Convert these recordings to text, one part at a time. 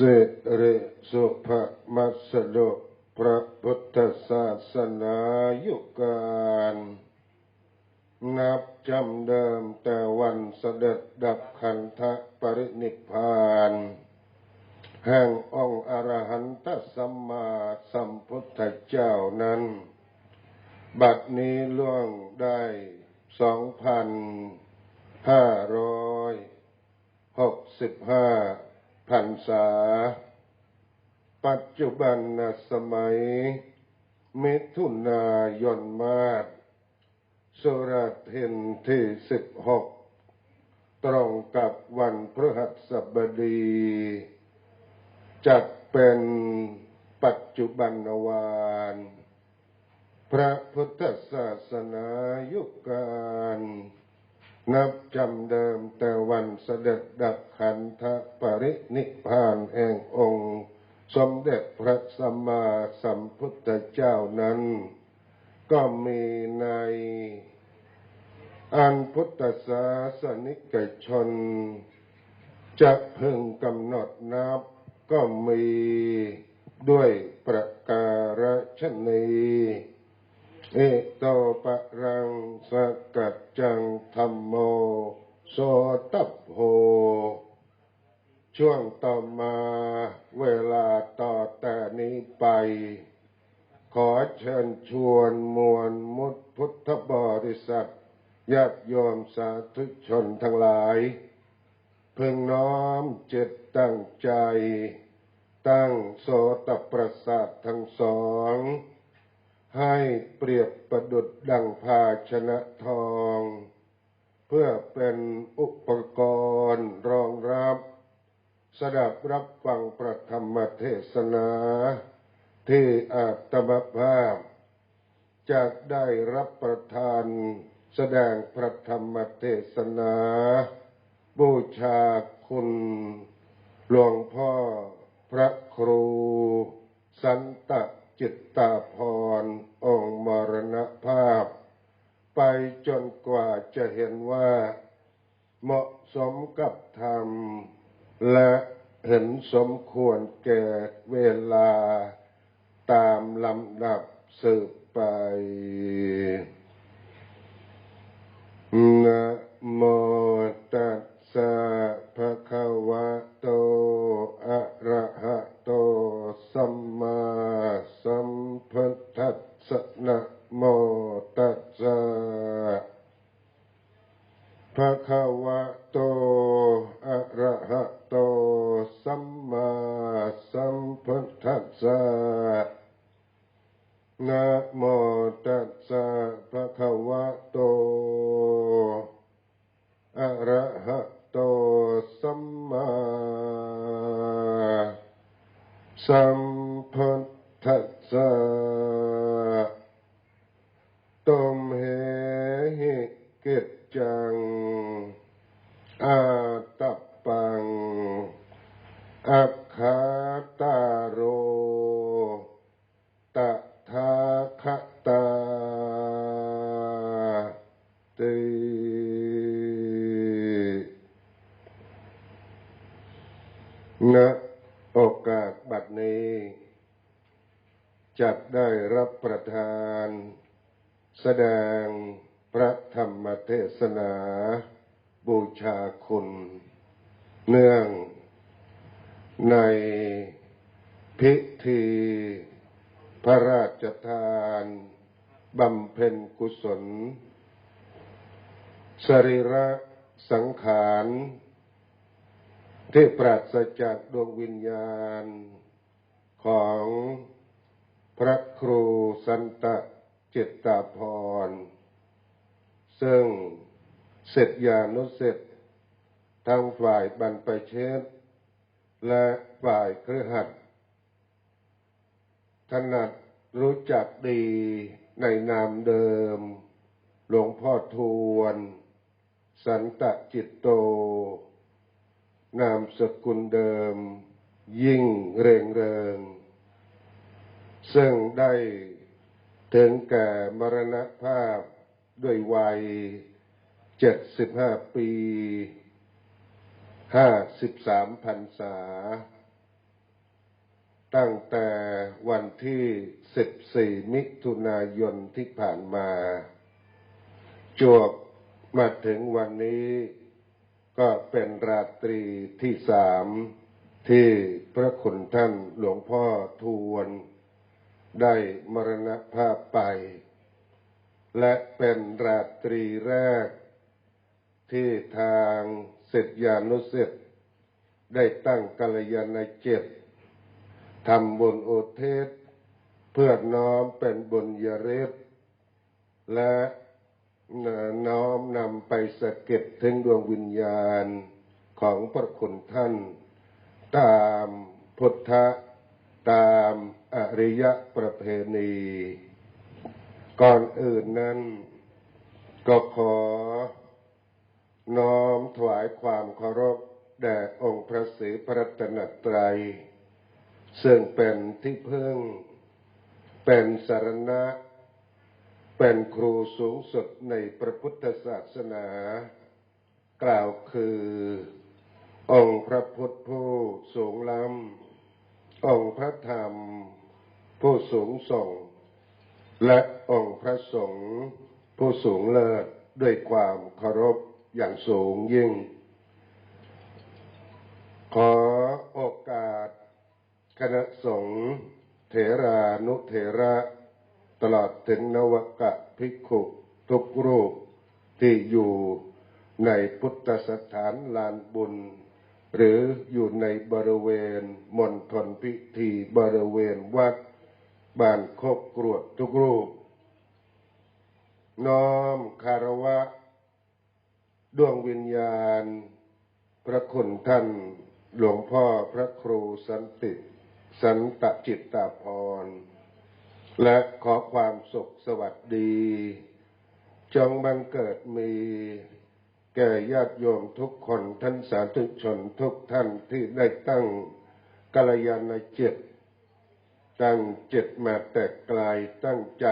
สิริสุภมัสโดพระพุทธศาสนายุการนับจำเดิมแต่วันเสด็จดับขันธปรินิพพานแห่งองค์อรหันตสัมมาสัมพุทธเจ้านั้น บัดนี้ล่วงได้สองพันห้าร้อยหกสิบห้า พรรษา ปัจจุบันสมัยมิถุนายนมาศสุรทินที่สิบหกตรงกับวันพฤหัสบดี จัดเป็นปัจจุบันวานพระพุทธศาสนายุคการ นับจำเดิมแต่วันเสด็จดับขันธปรินิพานแห่งองค์ สมเด็จพระสัมมาสัมพุทธเจ้านั้น ก็มีในอันพุทธศาสนิกชน จะพึงกำหนดนับก็มีด้วยประการชนีเอโตปะรังสั จังธรรมโมโสตัพโพช่วงต่อมาเวลาต่อแต่นี้ไป ขอเชิญชวนมวลมุตพุทธบริษัทญาติโยมสาธุชนทั้งหลายพึงน้อมจิตตั้งใจ ตั้งโสตประสาททั้งสอง ให้เปรียบประดุดดังภาชนะทอง เพื่อเป็นอุปกรณ์รองรับ สดับรับฟังประธรรมเทศนา ที่อาตมภาพจะได้รับประทานแสดงพระธรรมเทศนา บูชาคุณหลวงพ่อพระครู สันต จิตตาพรองค์มรณภาพ ไปจนกว่าจะเห็นว่า เหมาะสมกับธรรม และเห็นสมควรแก่เวลาตามลำดับสืบไปนะโมตัสสะภะคะวะโต อะระหะโต สัมมาสัมพุทธัสสะนะโมตัสสะภะคะวะโต อะระหะโต สัมมาสัมพุทธัสสะ นะโมตัสสะภะคะวะโต อะระหะโต สัมมาสัมพุทธัสสะตมเหหิกิจจัง อาตัปปัง อคาตา ศล สรีระสังขารที่ปราศจากดวงวิญญาณของพระครูสันตะจิตตาพร ซึ่งเสร็จยานุเสร็จทั้งฝ่ายบรรพเชษและฝ่ายเครือขัดถนัดรู้จักดี ในนามเดิม หลวงพ่อทวน สันตะจิตโต นามสกุลเดิม ยิ่งเริงเริง ซึ่งได้ถึงแก่มรณภาพด้วยวัยเจ็ดสิบห้าปีห้าสิบสามพรรษา ตั้งแต่วันที่ 14 มิถุนายนที่ผ่านมา จวบมาถึงวันนี้ ก็เป็นราตรีที่สามที่พระคุณท่านหลวงพ่อทวนได้มรณภาพไป และเป็นราตรีแรก ที่ทางศิษยานุศิษย์ได้ตั้งกัลยาณจิต ทำบุญอุทิศเพื่อน้อมเป็นบุญยริศและน้อมนำไปสะเก็ดถึงดวงวิญญาณของพระคุณท่าน ตามพุทธะตามอริยประเพณี ก่อนอื่นนั้น ก็ขอ น้อมถวายความเคารพแด่องค์พระศรีพระรัตนตรัย ซึ่งเป็นที่พึ่ง เป็นสารณะ เป็นครูสูงสุดในพระพุทธศาสนา กล่าวคือ องค์พระพุทธผู้สูงล้ำ องค์พระธรรม ผู้สูงส่ง และองค์พระสงฆ์ผู้สูงเลิศด้วยความเคารพอย่างสูงยิ่ง ขอโอก คณะสงฆ์เถรานุเถระตลอดถึงนวกะภิกขุทุกรูปที่อยู่ในพุทธสถานลานบุญ หรืออยู่ในบริเวณมณฑลพิธีบริเวณวัดบ้านโคกกรวดทุกรูป น้อมคารวะ ดวงวิญญาณ พระคุณท่านหลวงพ่อพระครูสันติ สันตจิตตาพร และขอความสุขสวัสดี จงบังเกิดมี แก่ญาติโยมทุกคนท่านสาธุชนทุกท่านที่ได้ตั้งกัลยาณจิตตั้งจิตมาแต่ไกลตั้งใจ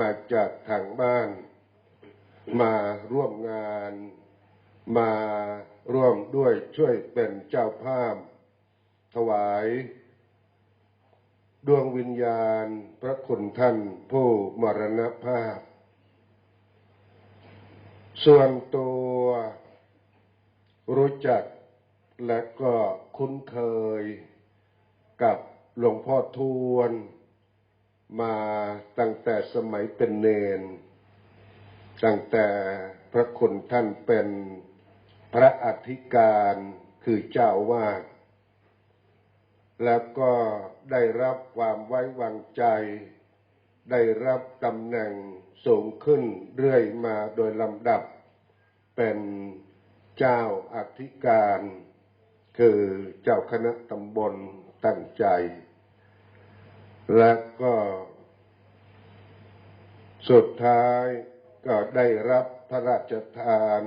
มาจากทางบ้าน มาร่วมงาน มาร่วมด้วยช่วยเป็นเจ้าภาพ ถวาย ดวงวิญญาณพระคุณท่านผู้มรณภาพ ส่วนตัวรู้จักและก็คุ้นเคยกับหลวงพ่อทวนมาตั้งแต่สมัยเป็นเนน ตั้งแต่พระคุณท่านเป็นพระอธิการคือเจ้าวาดแล้วก็ ได้รับความไว้วางใจ ได้รับตำแหน่งสูงขึ้นเรื่อยมาโดยลำดับ เป็นเจ้าอธิการ คือเจ้าคณะตำบลตั้งใจ และก็สุดท้ายก็ได้รับพระราชทาน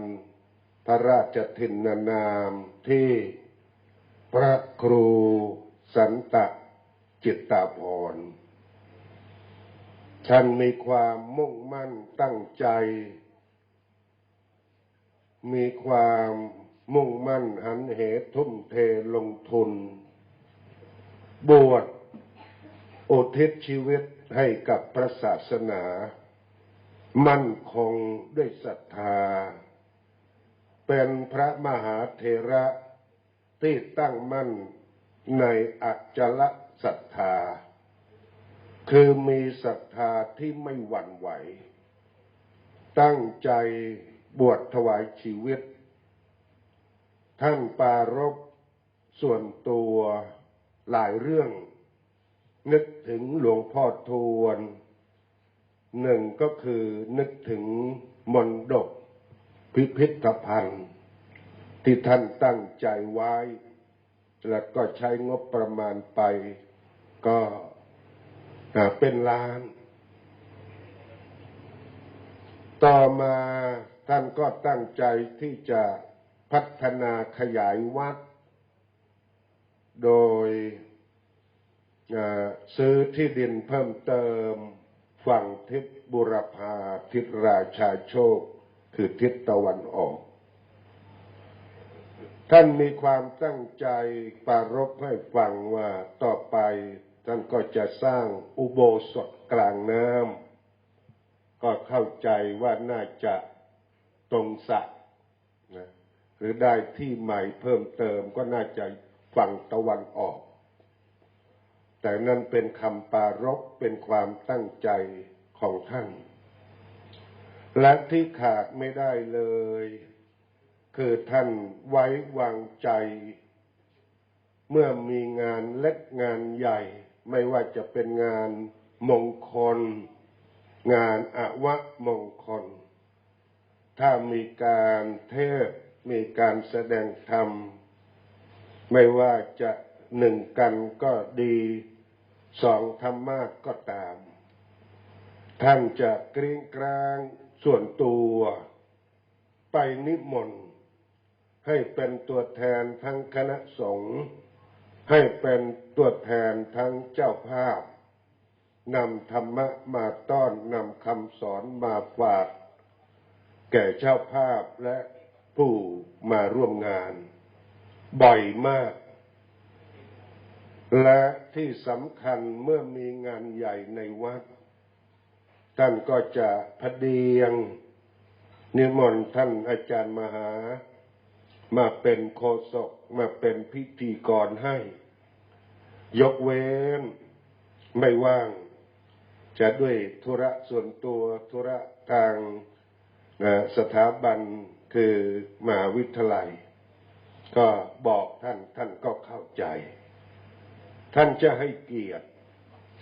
พระราชทินนามที่พระครูสันตะ จิตตาพรท่านมีความมุ่งมั่นตั้งใจ มีความมุ่งมั่นหันเหทุ่มเทลงทุน บวชอุทิศชีวิตให้กับพระศาสนา มั่นคงด้วยศรัทธา เป็นพระมหาเถระที่ตั้งมั่นในอัจฉริ ศรัทธา คือมีศรัทธาที่ไม่หวั่นไหว ตั้งใจบวชถวายชีวิตท่านปารบส่วนตัวหลายเรื่อง นึกถึงหลวงพ่อทวนหนึ่งก็คือนึกถึงมนดกพิพิธภัณฑ์ ที่ท่านตั้งใจไว้ แล้วก็ใช้งบประมาณไป ก็เป็นล้าน ต่อมาท่านก็ตั้งใจที่จะพัฒนาขยายวัด โดยซื้อที่ดินเพิ่มเติมฝั่งทิศบุรพาทิศราชาโชค คือทิศตะวันออก ท่านมีความตั้งใจปรารบให้ฟังว่าต่อไป ท่านก็จะสร้างอุโบสถกลางน้ำก็เข้าใจว่าน่าจะตรงสระนะหรือได้ที่ใหม่เพิ่มเติมก็น่าจะฝั่งตะวันออก แต่นั่นเป็นคำปรารบเป็นความตั้งใจของท่าน และที่ขาดไม่ได้เลย คือท่านไว้วางใจ เมื่อมีงานเล็กงานใหญ่ ไม่ว่าจะเป็นงานมงคล งานอวมงคล ถ้ามีการเทศมีการแสดงธรรม ไม่ว่าจะหนึ่งกันก็ดีสองธรรมะก็ตาม ท่านจะกริ้งกลางส่วนตัวไปนิมนต์ให้เป็นตัวแทนทั้งคณะสงฆ์ ให้เป็นตัวแทนทั้งเจ้าภาพนำธรรมะมาต้อนนำคำสอนมาฝาก แก่เจ้าภาพและผู้มาร่วมงาน บ่อยมาก และที่สำคัญเมื่อมีงานใหญ่ในวัด ท่านก็จะพเดียง นิมนต์ท่านอาจารย์มหา มาเป็นโคศกมาเป็นพิธีกรให้ ยกเว้น ไม่ว่าง จะด้วยธุระส่วนตัวธุระทางสถาบันคือมหาวิทยาลัย ก็บอกท่านท่านก็เข้าใจ ท่านจะให้เกียรติ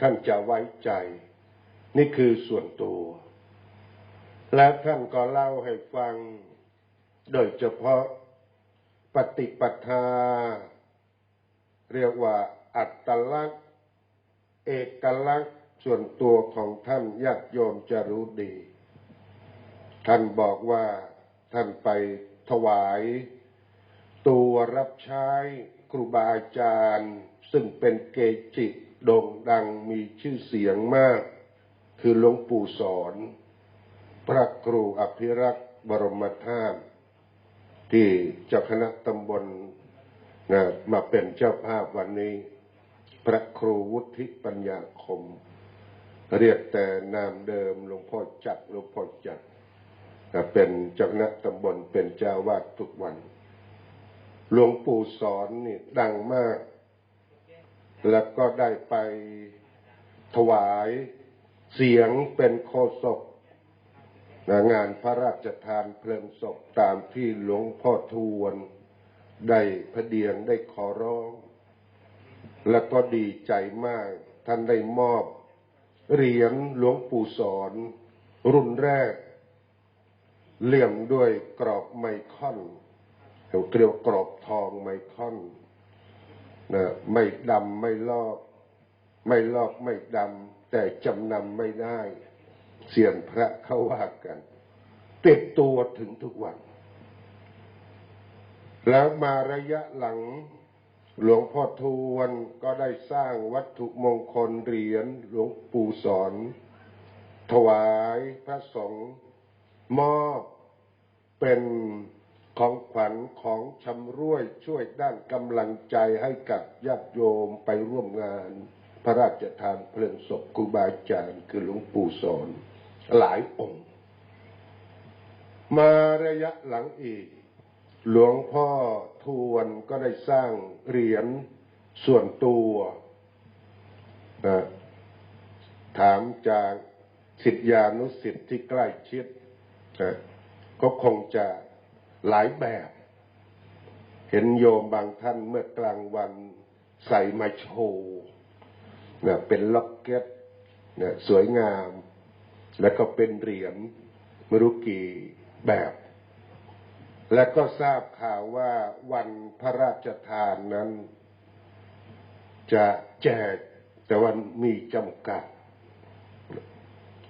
ท่านจะไว้ใจ นี่คือส่วนตัว และท่านก็เล่าให้ฟัง โดยเฉพาะปฏิปทา เรียกว่า อัตลักษณ์ เอกลักษณ์ส่วนตัวของท่านญาติโยมจะรู้ดี ท่านบอกว่าท่านไปถวาย ตัวรับใช้ครูบาอาจารย์ ซึ่งเป็นเกจิโด่งดังมีชื่อเสียงมาก คือหลวงปู่สอน พระครูอภิรักษ์บรมธาตุที่เจ้าคณะตำบลนะมาเป็นเจ้าภาพวันนี้ ระครูวุฒิปัญญาคม เรียกแต่นามเดิมหลวงพ่อจัดหลวงพ่อจัดนะเป็นเจ้าคณะตำบลเป็นเจ้าวาดทุกวัน หลวงปู่สอนนี่ดังมาก แล้วก็ได้ไปถวายเสียงเป็นโคศกงานพระราชทานเพลิงศพตามที่หลวงพ่อทวน ได้พระเดียงได้ขอร้อง แล้วก็ดีใจมาก ท่านได้มอบเหรียญหลวงปู่สอน รุ่นแรก เลี่ยมด้วยกรอบไมคอนเขาเรียกกรอบทองไมคอนนะไม่ดำไม่ลอก ไม่ลอกไม่ดำแต่จำนำไม่ได้ เสียนพระเขาว่ากัน ติดตัวถึงทุกวัน แล้วมาระยะหลัง หลวงพ่อทวนก็ได้สร้างวัตถุมงคลเหรียญหลวงปู่สอน ถวายพระสงฆ์มอบเป็นของขวัญของชำร่วยช่วยด้านกำลังใจให้กับญาติโยมไปร่วมงานพระราชทานเพลิงศพครูบาอาจารย์คือหลวงปู่สอนหลายองค์ มาระยะหลังอีก หลวงพ่อทวนก็ได้สร้างเหรียญส่วนตัวนะถามจากสิทธิานุสิทธิ์ที่ใกล้ชิดนะก็คงจะหลายแบบ เห็นโยมบางท่านเมื่อกลางวันใส่มาโชว์นะเป็นล็อกเก็ตนะสวยงาม แล้วก็เป็นเหรียญไม่รู้กี่แบบ และก็ทราบข่าวว่าวันพระราชทานนั้น จะแจกแต่วันมีจำกัด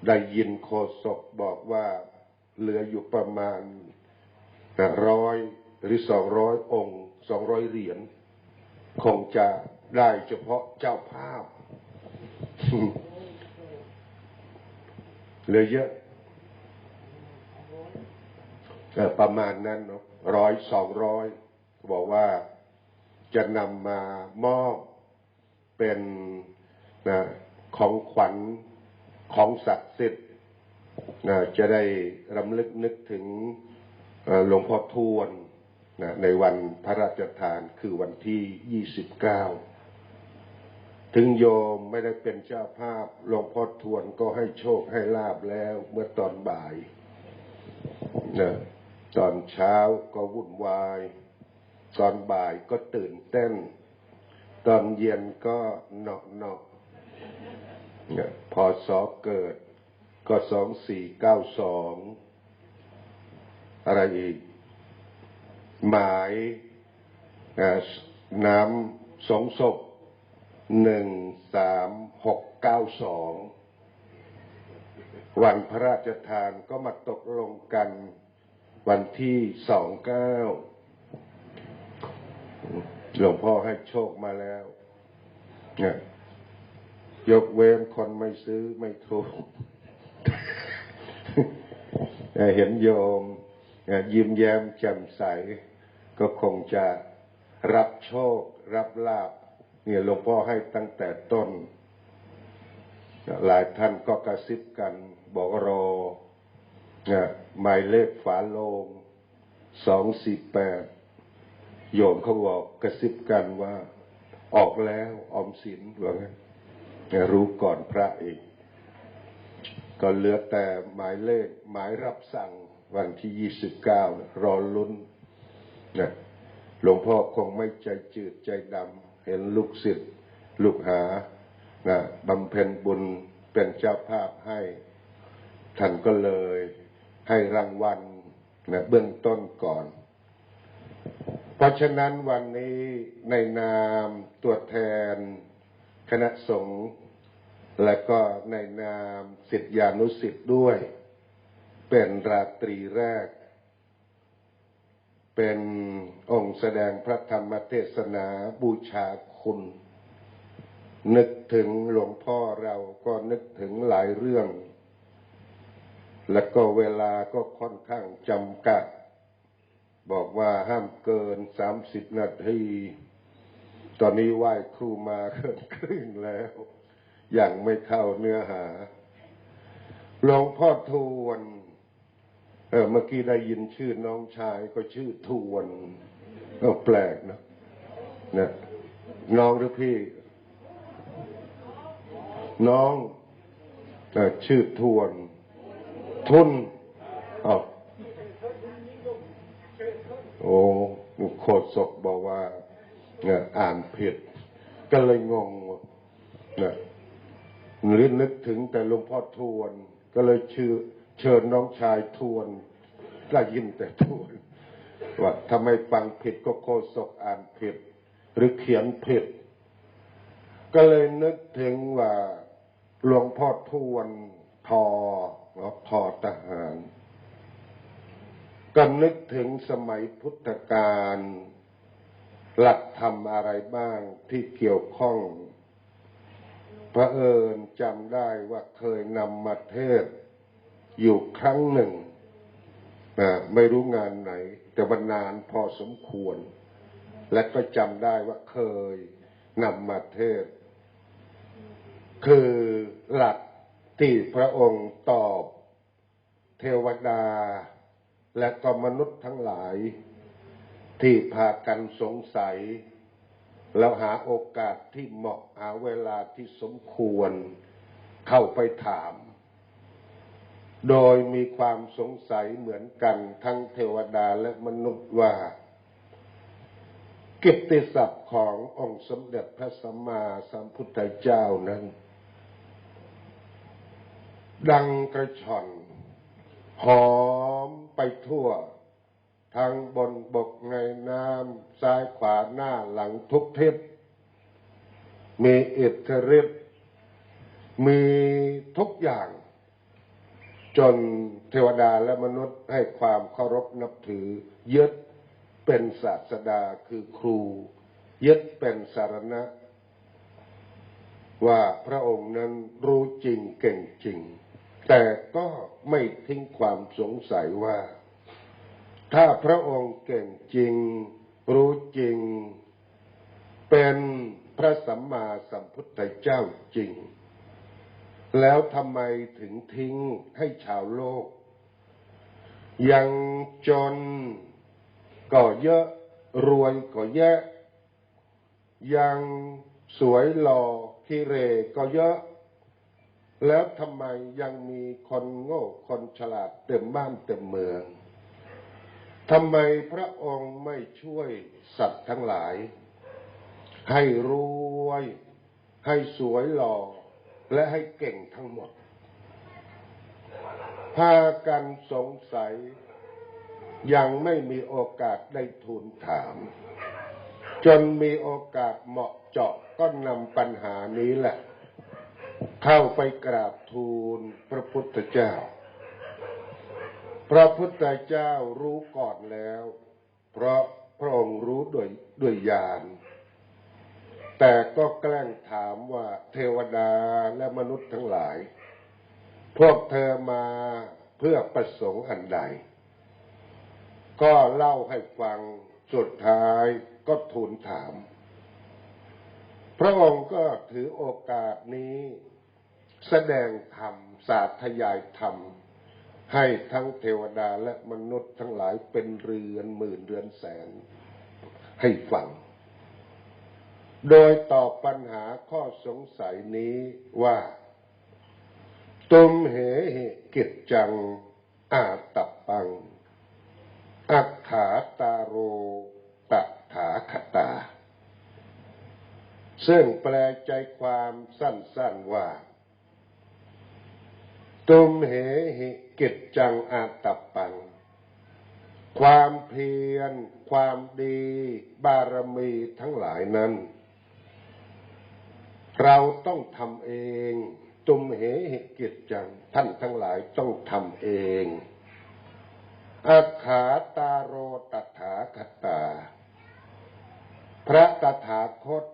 ได้ยินโคศกบอกว่าเหลืออยู่ประมาณร้อยหรือสองร้อยองค์สองร้อยเหรียญคงจะได้เฉพาะเจ้าภาพเหลือเยอะ ประมาณนั้นเนาะร้อยสองร้อยบอกว่าจะนำมามอบเป็นนะของขวัญของศักดิ์สิทธิ์นะจะได้รำลึกนึกถึงหลวงพ่อทวนนะในวันพระราชทานคือวันที่29ถึงโยมไม่ได้เป็นเจ้าภาพหลวงพ่อทวนก็ให้โชคให้ลาบแล้วเมื่อตอนบ่ายนะ ตอนเช้าก็วุ่นวาย ตอนบ่ายก็ตื่นเต้น ตอนเย็นก็เนาะเนาะเนี่ยพอสอเกิด ก็สองสี่เก้าสองอะไรอีก หมายน้ำสองศพหนึ่งสามหกเก้าสองวันพระราชทานก็มาตกลงกัน วันที่สองเก้าหลวงพ่อให้โชคมาแล้ว เนี่ย ยกเว้นคนไม่ซื้อไม่ถูกเห็นโยมยิ้มแย้มแจ่มใส ก็คงจะรับโชครับลาบ เนี่ยหลวงพ่อให้ตั้งแต่ต้น หลายท่านก็กระซิบกันบอกรอ หมายเลขฝาโลงสองสี่แปดโยมเขาบอกกระซิบกันว่า ออกแล้วออมสินว่างั้นเนี่ยรู้ก่อนพระอีก ก็เหลือแต่หมายเลขหมายรับสั่งวันที่ยี่สิบเก้ารอลุ้นนะหลวงพ่อคงไม่ใจจืดใจดำเห็นลูกศิษย์ลูกหานะบำเพ็ญบุญเป็นเจ้าภาพให้ ท่านก็เลย ให้รางวัลนะเบื้องต้นก่อน เพราะฉะนั้นวันนี้ในนามตัวแทน คณะสงฆ์และก็ในนามสิทธิานุสิทธิ์ด้วย เป็นราตรีแรก เป็นองค์แสดงพระธรรมเทศนาบูชาคุณ นึกถึงหลวงพ่อเราก็นึกถึงหลายเรื่อง และก็เวลาก็ค่อนข้างจำกัด บอกว่าห้ามเกินสามสิบนาที ตอนนี้ไหว้ครูมาเกินครึ่งแล้ว ยังไม่เข้าเนื้อหาหลวงพ่อทวนเออเมื่อกี้ได้ยินชื่อน้องชายก็ชื่อทวนเออแปลกนะนะน้องหรือพี่ น้องเออชื่อทวน ทุนอ๋อโอ้โคตรศกบอกว่าเนี่ยอ่านผิด ก็เลยงงเนี่ยหรือนึกถึงแต่หลวงพ่อทวน ก็เลยชื่อเชิญน้องชายทวนได้ยินแต่ทวนว่าทำไมฟังผิดก็โคศกอ่านผิด หรือเขียนผิด ก็เลยนึกถึงว่าหลวงพ่อทวนทอ เนาะทอทหารก็นึกถึงสมัยพุทธกาลหลักธรรมอะไรบ้างที่เกี่ยวข้องพระเอิญจำได้ว่าเคยนำมาเทศอยู่ครั้งหนึ่งนะไม่รู้งานไหน แต่ว่านานพอสมควร และก็จำได้ว่าเคยนำมาเทศ คือหลัก ที่พระองค์ตอบเทวดา และก็มนุษย์ทั้งหลาย ที่พากันสงสัย แล้วหาโอกาสที่เหมาะหาเวลาที่สมควรเข้าไปถาม โดยมีความสงสัยเหมือนกันทั้งเทวดาและมนุษย์ว่า กิตติศัพท์ขององค์สมเด็จพระสัมมาสัมพุทธเจ้านั้น ดังกระชอนหอมไปทั่ว ทั้งบนบกในน้ำซ้ายขวาหน้าหลังทุกทิศมีอิทธิฤทธิ์มีทุกอย่าง จนเทวดาและมนุษย์ให้ความเคารพนับถือ ยึดเป็นศาสดาคือครู ยึดเป็นสารณะ ว่าพระองค์นั้นรู้จริงเก่งจริง แต่ก็ไม่ทิ้งความสงสัยว่า ถ้าพระองค์เก่งจริง รู้จริง เป็นพระสัมมาสัมพุทธเจ้าจริง แล้วทำไมถึงทิ้งให้ชาวโลก ยังจนก็เยอะรวยก็แยะยังสวยหล่อคิเรก็เยอะ แล้วทำไมยังมีคนโง่คนฉลาดเต็มบ้านเต็มเมืองทำไมพระองค์ไม่ช่วยสัตว์ทั้งหลาย ให้รวย ให้สวยหล่อ และให้เก่งทั้งหมด พากันสงสัย ยังไม่มีโอกาสได้ทูลถาม จนมีโอกาสเหมาะเจาะก็นำปัญหานี้แหละ เข้าไปกราบทูลพระพุทธเจ้า พระพุทธเจ้ารู้ก่อนแล้ว เพราะพระองค์รู้ด้วยด้วยญาณ แต่ก็แกล้งถามว่าเทวดาและมนุษย์ทั้งหลาย พวกเธอมาเพื่อประสงค์อันใด ก็เล่าให้ฟังสุดท้ายก็ทูลถาม พระองค์ก็ถือโอกาสนี้แสดงธรรมสาธยายธรรม ให้ทั้งเทวดาและมนุษย์ทั้งหลายเป็นเรือนหมื่นเรือนแสนให้ฟัง โดยตอบปัญหาข้อสงสัยนี้ว่า ตุมเหเหกิจจัง อาตับปัง อักขาตาโรตัถาคตา ซึ่งแปลใจความสั้นๆว่า ตุมเหหิกิจจังอาตับปัง ความเพียร ความดี บารมีทั้งหลายนั้น เราต้องทำเอง ตุมเหหิกิจจัง ท่านทั้งหลายต้องทำเองอาขาตาโรตถาคตา พระตถาคต